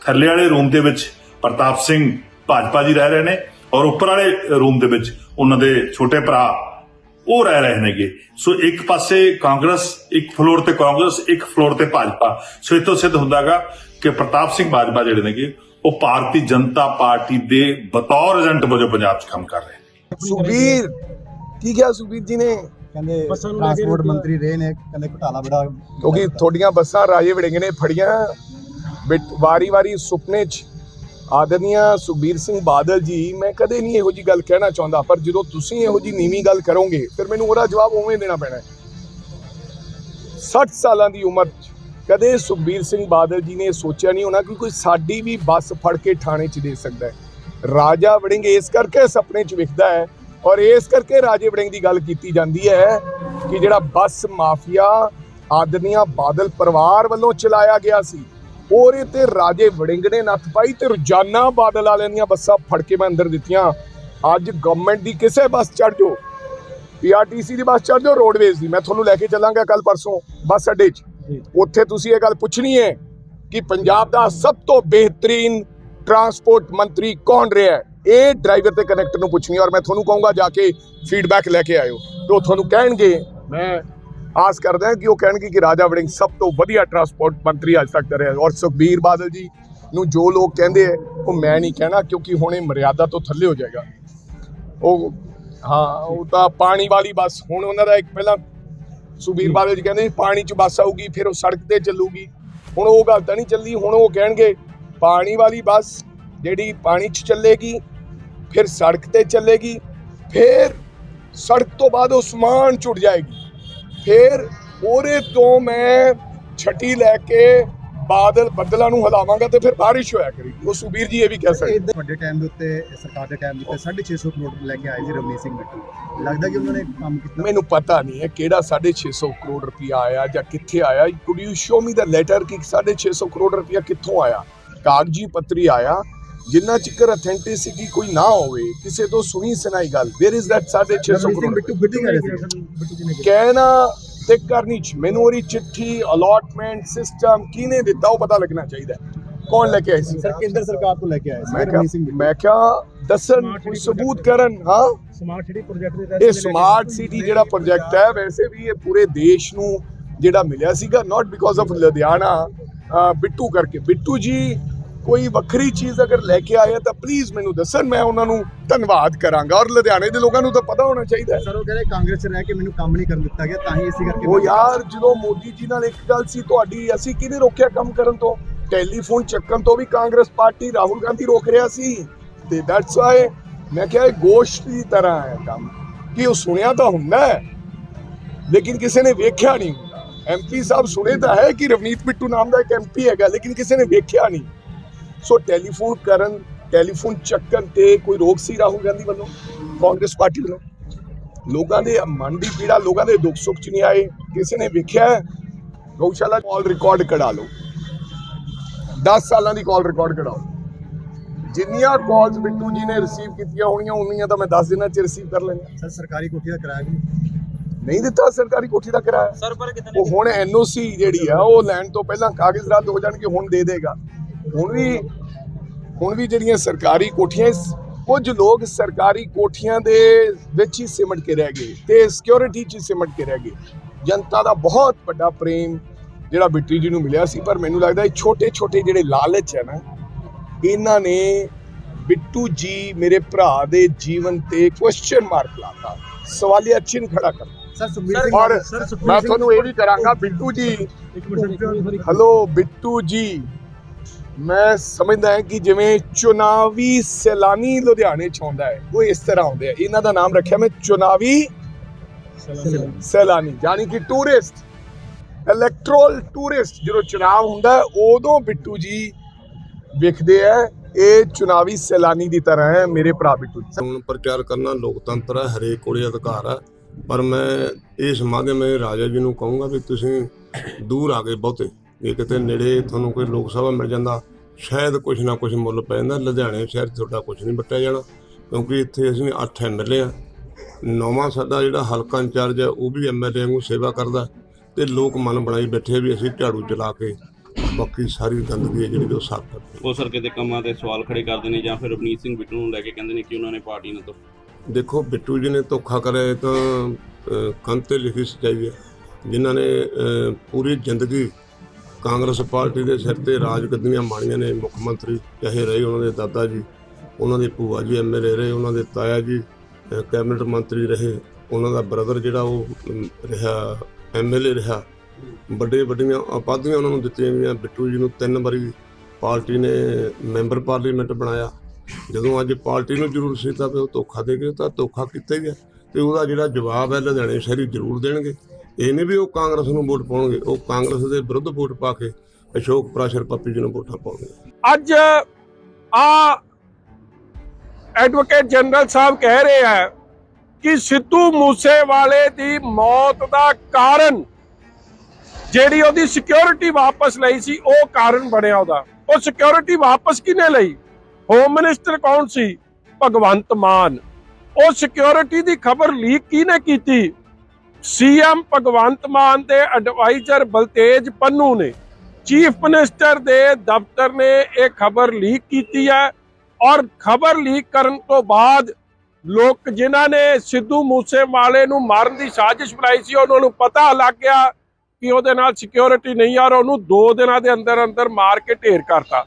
ਥੱਲੇ ਵਾਲੇ ਰੂਮ ਦੇ ਵਿੱਚ ਪ੍ਰਤਾਪ ਸਿੰਘ ਭਾਜਪਾ ਜੀ ਰਹਿ ਰਹੇ ਨੇ ਔਰ ਉੱਪਰ ਵਾਲੇ ਰੂਮ ਦੇ ਵਿੱਚ ਉਹਨਾਂ ਦੇ ਛੋਟੇ ਭਰਾ ਉਹ ਰਹਿ ਰਹੇ ਨੇਗੇ। ਸੋ ਇੱਕ ਪਾਸੇ ਕਾਂਗਰਸ, ਇੱਕ ਫਲੋਰ ਤੇ ਕਾਂਗਰਸ, ਇੱਕ ਫਲੋਰ ਤੇ ਭਾਜਪਾ। ਸੋ ਇਹ ਤੋਂ ਸਿੱਧ ਹੁੰਦਾਗਾ ਕਿ ਪ੍ਰਤਾਪ ਸਿੰਘ ਬਾਜਵਾ ਜਿਹੜੇ ਨੇਗੇ, ਉਹ ਭਾਰਤੀ ਜਨਤਾ ਪਾਰਟੀ ਦੇ ਬਤੌਰ ਏਜੰਟ ਵਜੋਂ ਪੰਜਾਬ 'ਚ ਕੰਮ ਕਰ ਰਹੇ ਸੁਬੀਰ ਕੀ ਕਿਹਾ ਸੁਬੀਰ ਜੀ ਨੇ? ਕਹਿੰਦੇ ਟਰਾਂਸਪੋਰਟ ਮੰਤਰੀ ਰਹੇ ਨੇ ਕਹਿੰਦੇ ਘੁਟਾਲਾ ਬੜਾ ਕਿਉਂਕਿ ਤੁਹਾਡੀਆਂ ਬੱਸਾਂ ਰਾਜੇ ਵੜਿੰਗ ਨੇ ਫੜੀਆਂ। ਵਾਰੀ-ਵਾਰੀ ਸੁਪਨੇ 'ਚ ਆਦਰਨੀਆ ਸੁਬੀਰ ਸਿੰਘ ਬਾਦਲ ਜੀ ਮੈਂ ਕਦੇ ਨਹੀਂ ਇਹੋ ਜੀ ਗੱਲ ਕਹਿਣਾ ਚਾਹੁੰਦਾ ਪਰ ਜਦੋਂ ਤੁਸੀਂ ਇਹੋ ਜੀ ਨੀਵੀਂ ਗੱਲ ਕਰੋਗੇ ਫਿਰ ਮੈਨੂੰ ਉਹਦਾ ਜਵਾਬ ਉਵੇਂ ਦੇਣਾ ਪੈਣਾ ਹੈ। 60 ਸਾਲਾਂ ਦੀ ਉਮਰ 'ਚ ਕਦੇ ਸੁਬੀਰ ਸਿੰਘ ਬਾਦਲ ਜੀ ਨੇ ਸੋਚਿਆ ਨਹੀਂ ਹੋਣਾ ਕਿ ਕੋਈ ਸਾਡੀ ਵੀ ਬੱਸ ਫੜ ਕੇ ਥਾਣੇ 'ਚ ਦੇ ਸਕਦਾ ਹੈ। ਰਾਜਾ ਵੜਿੰਗ ਇਸ ਕਰਕੇ ਸੁਪਨੇ 'ਚ ਵਿਖਦਾ ਹੈ ਔਰ ਇਸ ਕਰਕੇ ਰਾਜੇ ਵੜਿੰਗ ਦੀ ਗੱਲ ਕੀਤੀ ਜਾਂਦੀ ਹੈ ਕਿ ਜਿਹੜਾ ਬੱਸ ਮਾਫੀਆ ਆਦਮੀਆਂ ਬਾਦਲ ਪਰਿਵਾਰ ਵੱਲੋਂ ਚਲਾਇਆ ਗਿਆ ਸੀ ਔਰ ਇਹ ਤੇ ਰਾਜੇ ਵੜਿੰਗ ਨੇ ਨੱਥ ਪਾਈ ਤੇ ਰੋਜ਼ਾਨਾ ਬਾਦਲ ਵਾਲਿਆਂ ਦੀਆਂ ਬੱਸਾਂ ਫੜ ਕੇ ਮੈਂ ਅੰਦਰ ਦਿੱਤੀਆਂ। ਅੱਜ ਗਵਰਨਮੈਂਟ ਦੀ ਕਿਸੇ ਬੱਸ ਚੜ ਜਾਓ ਪੀਆਰਟੀਸੀ ਦੀ ਬੱਸ ਚੜ ਜਾਓ ਰੋਡਵੇਜ਼ ਦੀ। ਮੈਂ ਤੁਹਾਨੂੰ ਲੈ ਕੇ ਚੱਲਾਂਗਾ ਕੱਲ ਪਰਸੋਂ ਬੱਸ ਅੱਡੇ 'ਚ। ਉੱਥੇ ਤੁਸੀਂ ਇਹ ਗੱਲ ਪੁੱਛਣੀ ਹੈ ਕਿ ਪੰਜਾਬ ਦਾ ਸਭ ਤੋਂ ਬਿਹਤਰੀਨ ਟਰਾਂਸਪੋਰਟ ਮੰਤਰੀ ਕੌਣ ਰਿਹਾ ਹੈ? ਇਹ ਡਰਾਈਵਰ ਤੇ ਕਨੈਕਟਰ ਨੂੰ ਪੁੱਛਣੀ ਔਰ ਮੈਂ ਤੁਹਾਨੂੰ ਕਹੂੰਗਾ ਜਾ ਕੇ ਫੀਡਬੈਕ ਲੈ ਕੇ ਆਇਓ। ਤੇ ਉਹ ਤੁਹਾਨੂੰ ਕਹਿਣਗੇ ਮੈਂ ਆਸ ਕਰਦਾ ਕਿ ਉਹ ਕਹਿਣਗੇ ਕਿ ਰਾਜਾ ਵੜਿੰਗ ਸਭ ਤੋਂ ਵਧੀਆ ਟਰਾਂਸਪੋਰਟ ਮੰਤਰੀ ਅੱਜ ਤੱਕ ਰਿਹਾ ਔਰ ਸੁਖਬੀਰ ਬਾਦਲ ਜੀ ਨੂੰ ਜੋ ਲੋਕ ਕਹਿੰਦੇ ਆ ਉਹ ਮੈਂ ਨਹੀਂ ਕਹਿਣਾ ਕਿਉਂਕਿ ਹੁਣ ਇਹ ਮਰਿਆਦਾ ਤੋਂ ਥੱਲੇ ਹੋ ਜਾਏਗਾ। ਉਹ ਹਾਂ ਉਹ ਤਾਂ ਪਾਣੀ ਵਾਲੀ ਬੱਸ ਹੁਣ ਉਹਨਾਂ ਦਾ ਇੱਕ ਪਹਿਲਾਂ ਸੁਖਬੀਰ ਬਾਦਲ ਜੀ ਕਹਿੰਦੇ ਸੀ, ਪਾਣੀ 'ਚ ਬੱਸ ਆਊਗੀ ਫਿਰ ਉਹ ਸੜਕ ਤੇ ਚੱਲੂਗੀ। ਹੁਣ ਉਹ ਗੱਲ ਤਾਂ ਨਹੀਂ ਚੱਲੀ ਹੁਣ ਉਹ ਕਹਿਣਗੇ ਪਾਣੀ ਵਾਲੀ ਬੱਸ ਜਿਹੜੀ ਪਾਣੀ 'ਚ ਚੱਲੇਗੀ ਫਿਰ ਸੜਕ ਤੇ ਚੱਲੇਗੀ ਫਿਰ ਸੜਕ ਤੋਂ ਬਾਅਦ ਉਹ ਸਮਾਨ ਛੁੱਟ ਜਾਏਗੀ। ਫਿਰ ਉਹਦੇ ਤੋਂ ਮੈਂ ਛੱਟੀ ਲੈ ਕੇ ਬਾਦਲ ਬੱਦਲਾਂ ਨੂੰ ਹਿਲਾਵਾਂਗਾ ਤੇ ਫਿਰ ਬਾਰਿਸ਼ ਹੋਇਆ ਕਰੇਗੀ। ਉਹ ਸੁਬੀਰ ਜੀ ਇਹ ਵੀ ਕਹਿ ਸਕਦੇ। ਵੱਡੇ ਟਾਈਮ ਦੇ ਉੱਤੇ ਸਰਕਾਰ ਦੇ ਟਾਈਮ ਦੇ ਉੱਤੇ 650 ਕਰੋੜ ਲੈ ਕੇ ਆਏ ਸੀ ਰਵਨੀਤ ਸਿੰਘ ਬਿੱਟੂ ਲੱਗਦਾ ਕਿ ਉਹਨਾਂ ਨੇ ਕੰਮ ਕੀਤਾ? ਮੈਨੂੰ ਪਤਾ ਨਹੀਂ ਹੈ ਕਿਹੜਾ 650 ਕਰੋੜ ਰੁਪਇਆ ਆਇਆ ਜਾਂ ਕਿੱਥੇ ਆਇਆ। Could you show me the letter ਕਿ 650 ਕਰੋੜ ਰੁਪਇਆ ਕਿੱਥੋਂ ਆਇਆ? ਕਾਗਜੀ ਪੱਤਰੀ ਆਇਆ ਜਿੰਨਾ ਚਿਕਰ ਅਥੈਂਟਿਸਿਟੀ ਕੋਈ ਨਾ ਹੋਵੇ ਕਿਸੇ ਤੋਂ ਸੁਣੀ ਸੁਣਾਈ ਗੱਲ। Where is that 650 Ravneet Singh crore. ਕਹਿਣਾ ਤੇ ਕਰਨੀ ਚ ਮੈਨੂੰ ਉਹਦੀ ਚਿੱਠੀ ਅਲਾਟਮੈਂਟ ਸਿਸਟਮ ਕਿਹਨੇ ਦਿੱਤਾ ਉਹ ਪਤਾ ਲੱਗਣਾ ਚਾਹੀਦਾ। ਕੌਣ ਲੈ ਕੇ ਆਇਆ ਸੀ? ਸਰ ਕੇਂਦਰ ਸਰਕਾਰ ਤੋਂ ਲੈ ਕੇ ਆਏ ਸੀ। ਮੈਂ ਕਿਹਾ ਬਿੱਟੂ। ਮੈਂ ਕਿਹਾ ਦੱਸਣ ਕੋਈ ਸਬੂਤ ਕਰਨ ਹਾਂ। ਸਮਾਰਟ ਸਿਟੀ ਪ੍ਰੋਜੈਕਟ ਦੇ ਇਹ ਸਮਾਰਟ ਸਿਟੀ ਜਿਹੜਾ ਪ੍ਰੋਜੈਕਟ ਹੈ ਵੈਸੇ ਵੀ ਇਹ ਪੂਰੇ ਦੇਸ਼ ਨੂੰ ਜਿਹੜਾ ਮਿਲਿਆ ਸੀਗਾ not because of Ludhiana Bittu ਕਰਕੇ। ਬਿੱਟੂ ਜੀ ਕੋਈ ਵੱਖਰੀ ਚੀਜ਼ ਅਗਰ ਲੈ ਕੇ ਆਇਆ ਤਾਂ ਪਲੀਜ਼ ਮੈਨੂੰ ਦੱਸਣ ਮੈਂ ਉਹਨਾਂ ਨੂੰ ਧੰਨਵਾਦ ਕਰਾਂਗਾ। ਔਰ ਲੁਧਿਆਣੇ ਦੇ ਲੋਕਾਂ ਨੂੰ ਤਾਂ ਪਤਾ ਹੋਣਾ ਚਾਹੀਦਾ ਹੈ। ਸਰ ਉਹ ਕਹਿੰਦੇ ਕਾਂਗਰਸ ਰਹਿ ਕੇ ਮੈਨੂੰ ਕੰਮ ਨਹੀਂ ਕਰਨ ਦਿੱਤਾ ਗਿਆ ਤਾਂ ਹੀ ਇਸੇ ਕਰਕੇ ਉਹ ਯਾਰ ਜਦੋਂ ਮੋਦੀ ਜੀ ਨਾਲ ਇੱਕ ਗੱਲ ਸੀ ਤੁਹਾਡੀ ਅਸੀਂ ਕਿਹਨੇ ਰੋਕਿਆ ਕੰਮ ਕਰਨ ਤੋਂ? ਟੈਲੀਫੋਨ ਚੱਕਣ ਤੋਂ ਵੀ ਕਾਂਗਰਸ ਪਾਰਟੀ ਰਾਹੁਲ ਗਾਂਧੀ ਰੋਕ ਰਿਹਾ ਸੀ। ਤੇ ਦੈਟਸ ਵਾਈ ਮੈਂ ਕਿਹਾ ਇਹ ਗੋਸ਼ਟ ਦੀ ਤਰ੍ਹਾਂ ਹੈ ਕੰਮ। ਕਿ ਉਹ ਸੁਣਿਆ ਤਾਂ ਹੁੰਦਾ ਹੈ ਲੇਕਿਨ ਕਿਸੇ ਨੇ ਵੇਖਿਆ ਨਹੀਂ ਐਮਪੀ ਸਾਹਿਬ ਸੁਣੇ ਤਾਂ ਹੈ ਕਿ ਰਵਨੀਤ ਬਿੱਟੂ ਨਾਮ ਦਾ ਇੱਕ ਐਮਪੀ ਹੈਗਾ ਲੇਕਿਨ ਕਿਸੇ ਨੇ ਵੇਖਿਆ ਨਹੀਂ। ਸੋ ਟੈਲੀਫੋਨ ਕਰਨ ਟੈਲੀਫੋਨ ਚੱਕਣ ਤੇ ਕੋਈ ਰੋਕ ਸੀ ਰਾਹੁਲ ਗਾਂਧੀ ਵੱਲੋਂ? ਕਾਂਗਰਸ ਪਾਰਟੀ ਵੱਲੋਂ? ਲੋਕਾਂ ਦੇ ਮਨ ਦੀ ਪੀੜਾ ਲੋਕਾਂ ਦੇ ਦੁੱਖ ਸੁੱਖ ਚ ਨਹੀਂ ਆਏ। ਕਿਸੇ ਨੇ ਵੇਖਿਆ? ਗਊਸ਼ਾਲਾ ਕਾਲ ਰਿਕਾਰਡ ਕਢਾ ਲਓ। 10 ਸਾਲਾਂ ਦੀ ਕਾਲ ਰਿਕਾਰਡ ਕਢਾਓ। ਜਿੰਨੀਆਂ ਕਾਲਸ ਬਿੱਟੂ ਜੀ ਨੇ ਰਿਸੀਵ ਕੀਤੀਆਂ ਹੋਣੀਆਂ ਉਨੀਆਂ ਤਾਂ ਮੈਂ 10 ਦਿਨਾਂ ਚ ਰਿਸੀਵ ਕਰ ਲੈਂਦਾ। ਸਰ ਸਰਕਾਰੀ ਕੋਠੀ ਦਾ ਕਿਰਾਇਆ ਵੀ ਨਹੀਂ। ਨਹੀਂ ਦਿੱਤਾ ਸਰਕਾਰੀ ਕੋਠੀ ਦਾ ਕਿਰਾਇਆ? ਸਰ ਪਰ ਕਿਤਨੇ ਉਹ ਹੁਣ ਐਨਓਸੀ ਜਿਹੜੀ ਆ ਉਹ ਲੈਣ ਤੋਂ ਪਹਿਲਾਂ ਕਾਗਜ਼ ਰੱਦ ਹੋ ਜਾਣਗੇ ਹੁਣ ਦੇ ਦੇਗਾ। ਹੁਣ ਵੀ ਹੁਣ ਵੀ ਜਿਹੜੀਆਂ ਸਰਕਾਰੀ ਕੋਠੀਆਂ ਕੁਝ ਲੋਕ ਸਰਕਾਰੀ ਕੋਠੀਆਂ ਦੇ ਵਿੱਚ ਹੀ ਸਿਮਟ ਕੇ ਰਹਿ ਗਏ ਤੇ ਸਿਕਿਉਰਿਟੀ 'ਚ ਸਿਮਟ ਕੇ ਰਹਿ ਗਏ। ਜਨਤਾ ਦਾ ਬਹੁਤ ਵੱਡਾ ਪ੍ਰੇਮ ਜਿਹੜਾ ਬਿੱਟੂ ਜੀ ਨੂੰ ਮਿਲਿਆ ਸੀ ਪਰ ਮੈਨੂੰ ਲੱਗਦਾ ਇਹ ਛੋਟੇ ਛੋਟੇ ਜਿਹੜੇ ਲਾਲਚ ਹੈ ਨਾ ਇਹਨਾਂ ਨੇ ਬਿੱਟੂ ਜੀ ਮੇਰੇ ਭਰਾ ਦੇ ਜੀਵਨ ਤੇ ਕੁਐਸਚਨ ਮਾਰਕ ਲਾਤਾ। ਸਵਾਲੀਆ ਚਿੰਨ੍ਹ ਖੜਾ ਕਰ ਸਰ ਸੁਖਬੀਰ ਸਿੰਘ ਔਰ ਸਰ ਸੁਖਬੀਰ ਮੈਂ ਤੁਹਾਨੂੰ ਇਹ ਵੀ ਕਰਾਂਗਾ ਬਿੱਟੂ ਜੀ ਹਲੋ ਬਿੱਟੂ ਜੀ। ਮੈਂ ਸਮਝਦਾ ਹਾਂ ਕਿ ਜਿਵੇਂ ਚੁਣਾਵੀ ਸੈਲਾਨੀ ਲੁਧਿਆਣੇ ਚ ਆਉਂਦਾ ਹੈ, ਉਹ ਇਸ ਤਰ੍ਹਾਂ ਆਉਂਦੇ ਆ। ਇਹਨਾਂ ਦਾ ਨਾਮ ਰੱਖਿਆ ਮੈਂ ਚੁਣਾਵੀ ਸੈਲਾਨੀ, ਯਾਨੀ ਕਿ ਟੂਰਿਸਟ ਇਲੈਕਟਰਲ ਟੂਰਿਸਟ ਜਦੋਂ ਚੁਣਾਵ ਹੁੰਦਾ ਉਦੋਂ ਬਿੱਟੂ ਜੀ ਵਿਖਦੇ ਆ, ਇਹ ਚੁਣਾਵੀ ਸੈਲਾਨੀ ਦੀ ਤਰ੍ਹਾਂ ਹੈ, ਮੇਰੇ ਭਰਾ ਬਿੱਟੂ ਜੀ। ਹੁਣ ਪ੍ਰਚਾਰ ਕਰਨਾ ਲੋਕਤੰਤਰ ਹੈ, ਹਰੇਕ ਕੋਲੇ ਅਧਿਕਾਰ ਹੈ, ਪਰ ਮੈਂ ਇਹ ਮਾਧਿਅਮ ਰਾਹੀਂ ਰਾਜਾ ਜੀ ਨੂੰ ਕਹੂੰਗਾ ਵੀ ਤੁਸੀਂ ਦੂਰ ਆ ਗਏ ਬਹੁਤੇ। ਜੇ ਕਿਤੇ ਨੇੜੇ ਤੁਹਾਨੂੰ ਕੋਈ ਲੋਕ ਸਭਾ ਮਿਲ ਜਾਂਦਾ ਸ਼ਾਇਦ ਕੁਝ ਨਾ ਕੁਝ ਮੁੱਲ ਪੈ ਜਾਂਦਾ ਲੁਧਿਆਣੇ ਸ਼ਹਿਰ ਤੁਹਾਡਾ ਕੁਝ ਨਹੀਂ ਵੱਟਿਆ ਜਾਣਾ ਕਿਉਂਕਿ ਇੱਥੇ ਅਸੀਂ 8 ਐਮਐਲਏ ਆ। ਨੌਵਾਂ ਸਾਡਾ ਜਿਹੜਾ ਹਲਕਾ ਇੰਚਾਰਜ ਹੈ ਉਹ ਵੀ ਐਮਐਲਏ ਵਾਂਗੂ ਸੇਵਾ ਕਰਦਾ ਤੇ ਲੋਕ ਮਨ ਬਣਾਈ ਬੈਠੇ ਵੀ ਅਸੀਂ ਝਾੜੂ ਚਲਾ ਕੇ ਬਾਕੀ ਸਾਰੀ ਗੰਦਗੀ ਹੈ ਜਿਹੜੀ ਉਹ ਸਾਫ਼ ਕਰਦੇ ਉਹ ਸਰ ਕਿਤੇ ਕੰਮਾਂ ਤੇ ਸਵਾਲ ਖੜੇ ਕਰਦੇ ਨੇ ਜਾਂ ਫਿਰ ਰਵਨੀਤ ਸਿੰਘ ਬਿੱਟੂ ਨੂੰ ਲੈ ਕੇ ਕਹਿੰਦੇ ਨੇ ਕਿ ਉਹਨਾਂ ਨੇ ਪਾਰਟੀ ਨਾਲ ਤੋਂ ਦੇਖੋ ਬਿੱਟੂ ਜੀ ਨੇ ਧੋਖਾ ਕਰਿਆ ਤਾਂ ਤੇ ਲਿਖੀ ਸਚਾਈ ਹੈ। ਜਿਨ੍ਹਾਂ ਨੇ ਪੂਰੀ ਜ਼ਿੰਦਗੀ ਕਾਂਗਰਸ ਪਾਰਟੀ ਦੇ ਸਿਰ ਤੇ ਰਾਜ ਗੱਦੀਆਂ ਮਾਣੀਆਂ ਨੇ ਮੁੱਖ ਮੰਤਰੀ ਚਾਹੇ ਰਹੇ ਉਹਨਾਂ ਦੇ ਦਾਦਾ ਜੀ ਉਹਨਾਂ ਦੇ ਭੂਆ ਜੀ ਐਮਐਲਏ ਰਹੇ ਉਹਨਾਂ ਦੇ ਤਾਇਆ ਜੀ ਕੈਬਨਿਟ ਮੰਤਰੀ ਰਹੇ ਉਹਨਾਂ ਦਾ ਬ੍ਰਦਰ ਜਿਹੜਾ ਉਹ ਅਮ, ਰਿਹਾ ਐਮਐਲਏ ਰਿਹਾ। ਵੱਡੇ ਵੱਡੀਆਂ ਉਪਾਧੀਆਂ ਉਹਨਾਂ ਨੂੰ ਦਿੱਤੀਆਂ ਗਈਆਂ। ਬਿੱਟੂ ਜੀ ਨੂੰ ਤਿੰਨ ਵਾਰੀ ਪਾਰਟੀ ਨੇ ਮੈਂਬਰ ਪਾਰਲੀਮੈਂਟ ਬਣਾਇਆ। ਜਦੋਂ ਅੱਜ ਪਾਰਟੀ ਨੂੰ ਜ਼ਰੂਰ ਸੀ ਤਾਂ ਵੀ ਉਹ ਧੋਖਾ ਦੇ ਗਏ ਤਾਂ ਧੋਖਾ ਕੀਤਾ ਹੀ ਹੈ ਤੇ ਉਹਦਾ ਜਿਹੜਾ ਜਵਾਬ ਹੈ ਲੁਧਿਆਣੇ ਸ਼ਹਿਰੀ ਜ਼ਰੂਰ ਦੇਣਗੇ। ਇਹ ਨਹੀਂ ਵੀ ਉਹ ਕਾਂਗਰਸ ਨੂੰ ਵੋਟ ਪਾਉਣਗੇ, ਉਹ ਕਾਂਗਰਸ ਦੇ ਵਿਰੁੱਧ ਵੋਟ ਪਾ ਕੇ ਅਸ਼ੋਕ ਪ੍ਰਾਸ਼ਰ ਪੱਪੀ ਜੀ ਨੂੰ ਵੋਟਾਂ ਪਾਉਣਗੇ। ਅੱਜ ਆ ਐਡਵੋਕੇਟ ਜਨਰਲ ਸਾਹਿਬ ਕਹਿ ਰਹੇ ਆ ਕਿ ਸਿੱਧੂ ਮੂਸੇਵਾਲੇ ਦੀ ਮੌਤ ਦਾ ਕਾਰਨ ਜਿਹੜੀ ਉਹਦੀ ਸਿਕਿਉਰਿਟੀ ਵਾਪਸ ਲਈ ਸੀ, ਉਹ ਕਾਰਨ ਬਣਿਆ ਉਹਦਾ। ਉਹ ਸਿਕਿਉਰਿਟੀ ਵਾਪਸ ਕਿਨੇ ਲਈ? ਹੋਮ ਮਿਨਿਸਟਰ ਕੌਣ ਸੀ? ਭਗਵੰਤ ਮਾਨ। ਉਹ ਸਿਕਿਉਰਿਟੀ ਦੀ ਖਬਰ ਲੀਕ ਕਿਹਨੇ ਕੀਤੀ? ਸੀਐਮ ਭਗਵੰਤ ਮਾਨ ਦੇ ਐਡਵਾਈਜ਼ਰ ਬਲਤੇਜ ਪੰਨੂ ਨੇ ਚੀਫ ਮਿਨਿਸਟਰ ਦੇ ਦਫ਼ਤਰ ਨੇ ਇਹ ਖਬਰ ਲੀਕ ਕੀਤੀ ਹੈ ਔਰ ਖਬਰ ਲੀਕ ਕਰਨ ਤੋਂ ਬਾਅਦ ਲੋਕ ਜਿਨ੍ਹਾਂ ਨੇ ਸਿੱਧੂ ਮੂਸੇਵਾਲੇ ਨੂੰ ਮਾਰਨ ਦੀ ਸਾਜ਼ਿਸ਼ ਬਣਾਈ ਸੀ ਉਹਨਾਂ ਨੂੰ ਪਤਾ ਲੱਗ ਗਿਆ ਕਿ ਉਹਦੇ ਨਾਲ ਸਿਕਿਉਰਿਟੀ ਨਹੀਂ ਆ ਔਰ ਉਹਨੂੰ 2 ਦਿਨਾਂ ਦੇ ਅੰਦਰ ਅੰਦਰ ਮਾਰ ਕੇ ਢੇਰ ਕਰਤਾ।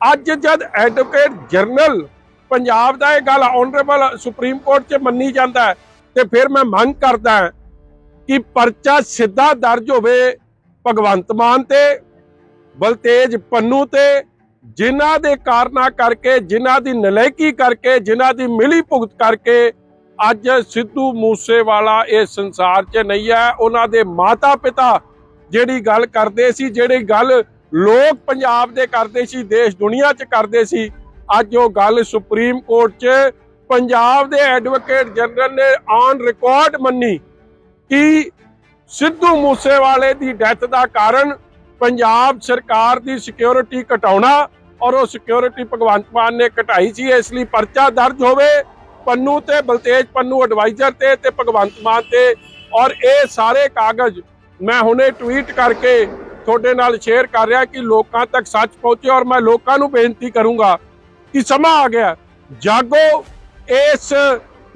ਅੱਜ ਜਦ ਐਡਵੋਕੇਟ ਜਨਰਲ ਪੰਜਾਬ ਦਾ ਇਹ ਗੱਲ ਆਨਰੇਬਲ ਸੁਪਰੀਮ ਕੋਰਟ 'ਚ ਮੰਨੀ ਜਾਂਦਾ ਹੈ, ਤੇ ਫਿਰ ਮੈਂ ਮੰਗ ਕਰਦਾ ਕਿ ਪਰਚਾ ਸਿੱਧਾ ਦਰਜ ਹੋਵੇ ਭਗਵੰਤ ਮਾਨ ਤੇ, ਬਲਤੇਜ ਪੰਨੂ ਤੇ, ਜਿਨ੍ਹਾਂ ਦੇ ਕਾਰਨਾ ਕਰਕੇ, ਜਿਨ੍ਹਾਂ ਦੀ ਨਲਾਇਕੀ ਕਰਕੇ, ਜਿਨ੍ਹਾਂ ਦੀ ਮਿਲੀ ਭੁਗਤ ਕਰਕੇ ਅੱਜ ਸਿੱਧੂ ਮੂਸੇਵਾਲਾ ਇਹ ਸੰਸਾਰ 'ਚ ਨਹੀਂ ਹੈ। ਉਹਨਾਂ ਦੇ ਮਾਤਾ ਪਿਤਾ ਜਿਹੜੀ ਗੱਲ ਕਰਦੇ ਸੀ, ਜਿਹੜੀ ਗੱਲ ਲੋਕ ਪੰਜਾਬ ਦੇ ਕਰਦੇ ਸੀ, ਦੇਸ਼ ਦੁਨੀਆ 'ਚ ਕਰਦੇ ਸੀ, ਅੱਜ ਉਹ ਗੱਲ ਸੁਪਰੀਮ ਕੋਰਟ 'ਚ ਪੰਜਾਬ ਦੇ ਐਡਵੋਕੇਟ ਜਨਰਲ ਨੇ ਔਨ ਰਿਕਾਰਡ ਮੰਨੀ। ਕਿ ਸਿੱਧੂ ਮੂਸੇਵਾਲੇ ਦੀ ਡੈਥ ਦਾ ਕਾਰਨ ਪੰਜਾਬ ਸਰਕਾਰ ਦੀ ਸਿਕਿਉਰਿਟੀ ਘਟਾਉਣਾ ਔਰ ਉਹ ਸਿਕਿਉਰਿਟੀ ਭਗਵੰਤ ਮਾਨ ਨੇ ਘਟਾਈ ਸੀ, ਇਸ ਲਈ ਪਰਚਾ ਦਰਜ ਹੋਵੇ, ਪੰਨੂ ਤੇ ਬਲਤੇਜ ਪੰਨੂ ਐਡਵਾਈਜ਼ਰ ਤੇ ਤੇ ਭਗਵੰਤ ਮਾਨ ਤੇ ਔਰ ਇਹ ਸਾਰੇ ਕਾਗਜ਼ ਮੈਂ ਹੁਣੇ ਟਵੀਟ ਕਰਕੇ ਤੁਹਾਡੇ ਨਾਲ ਸ਼ੇਅਰ ਕਰ ਰਿਹਾ ਕਿ ਲੋਕਾਂ ਤੱਕ ਸੱਚ ਪਹੁੰਚੇ ਔਰ ਮੈਂ ਲੋਕਾਂ ਨੂੰ ਬੇਨਤੀ ਕਰੂੰਗਾ ਕਿ ਸਮਾਂ ਆ ਗਿਆ। ਜਾਗੋ ਇਸ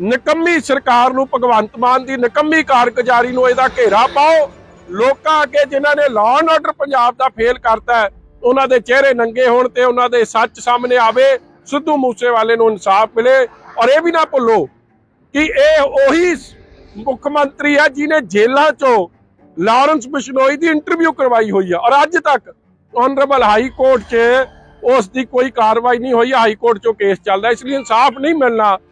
ਨਿਕੰਮੀ ਸਰਕਾਰ ਨੂੰ, ਭਗਵੰਤ ਮਾਨ ਦੀ ਨਿਕੰਮੀ ਕਾਰਗੁਜ਼ਾਰੀ ਨੂੰ ਇਹਦਾ ਘੇਰਾ ਪਾਓ। ਲੋਕਾਂ ਅੱਗੇ ਜਿਨ੍ਹਾਂ ਨੇ ਲਾਅ ਐਂਡ ਆਰਡਰ ਪੰਜਾਬ ਦਾ ਫੇਲ ਕਰਤਾ ਉਹਨਾਂ ਦੇ ਚਿਹਰੇ ਨੰਗੇ ਹੋਣ ਤੇ ਉਹਨਾਂ ਦੇ ਸੱਚ ਸਾਹਮਣੇ ਆਵੇ, ਸਿੱਧੂ ਮੂਸੇਵਾਲੇ ਨੂੰ ਇਨਸਾਫ ਮਿਲੇ। ਔਰ ਇਹ ਵੀ ਨਾ ਭੁੱਲੋ ਕਿ ਇਹ ਉਹੀ ਮੁੱਖ ਮੰਤਰੀ ਹੈ ਜਿਨੇ ਜੇਲ੍ਹਾਂ ਚੋਂ ਲਾਰੈਂਸ ਬਿਸ਼ਨੋਈ ਦੀ ਇੰਟਰਵਿਊ ਕਰਵਾਈ ਹੋਈ ਹੈ ਔਰ ਅੱਜ ਤੱਕ ਆਨਰੇਬਲ ਹਾਈ ਕੋਰਟ 'ਚ ਉਸ ਦੀ ਕੋਈ ਕਾਰਵਾਈ ਨਹੀਂ ਹੋਈ। ਹਾਈ ਕੋਰਟ 'ਚੋਂ ਕੇਸ ਚੱਲਦਾ ਇਸ ਲਈ ਇਨਸਾਫ ਨਹੀਂ ਮਿਲਣਾ।